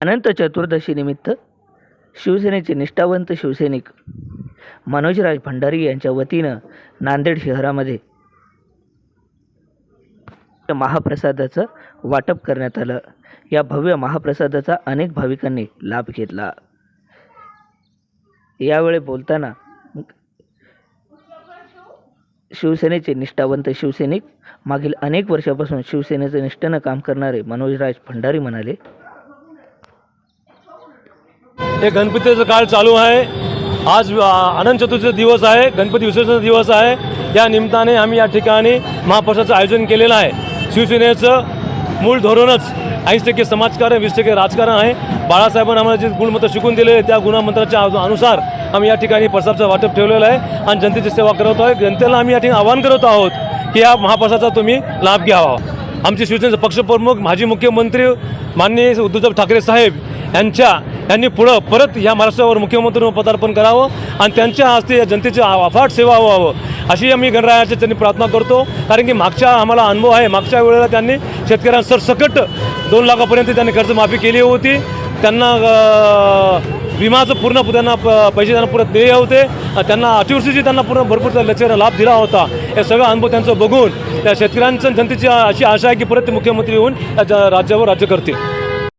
अनंत चतुर्दशीनिमित्त शिवसेनेचे निष्ठावंत शिवसैनिक मनोजराज भंडारी यांच्या वतीनं नांदेड शहरामध्ये महाप्रसादाचं वाटप करण्यात आलं. या भव्य महाप्रसादाचा अनेक भाविकांनी लाभ घेतला. यावेळी बोलताना शिवसेनेचे निष्ठावंत शिवसैनिक मागील अनेक वर्षापासून शिवसेनेचं निष्ठेनं काम करणारे मनोजराज भंडारी म्हणाले हे गणपतीचं काळ चालू आहे. आज आनंद चतुर्थीचा दिवस आहे. गणपती विसर्जनाचा दिवस आहे. या निमित्ताने आम्ही या ठिकाणी महाप्रसादाचं आयोजन केलेलं आहे. शिवसेनेचं मूळ धोरणच ऐंशी टक्के समाजकारण वीस टक्के राजकारण आहे. बाळासाहेबांना आम्हाला जे गुणमंत्र शिकून दिले त्या गुणमंत्राच्या अनुसार आम्ही या ठिकाणी प्रसादचं वाटप ठेवलेलं आहे आणि जनतेची सेवा करत आहोत. जनतेला आम्ही या ठिकाणी आवाहन करत आहोत की या महाप्रसादाचा तुम्ही लाभ घ्यावा. आमचे शिवसेनेचे पक्षप्रमुख माजी मुख्यमंत्री माननीय उद्धव ठाकरे साहेब यांच्या यांनी पुढं परत या महाराष्ट्रावर मुख्यमंत्री पदार्पण करावं आणि त्यांच्या हस्ते या जनतेची अफाट सेवा व्हावं. अशी आम्ही गणरायाच्या त्यांनी प्रार्थना करतो. कारण की मागच्या आम्हाला अनुभव आहे मागच्या वेळेला त्यांनी शेतकऱ्यांना सकट दोन लाखापर्यंत त्यांनी कर्जमाफी केली होती. त्यांना विमाचं पूर्ण त्यांना प- पैसे त्यांना पुरत देय होते. त्यांना अतिवृष्टीची त्यांना पूर्ण भरपूर लक्ष लाभ दिला होता. हे सगळं अनुभव त्यांचं बघून त्या शेतकऱ्यांचं जनतेची अशी आशा आहे की परत ते मुख्यमंत्री होऊन या राज्यावर राज्य करतील.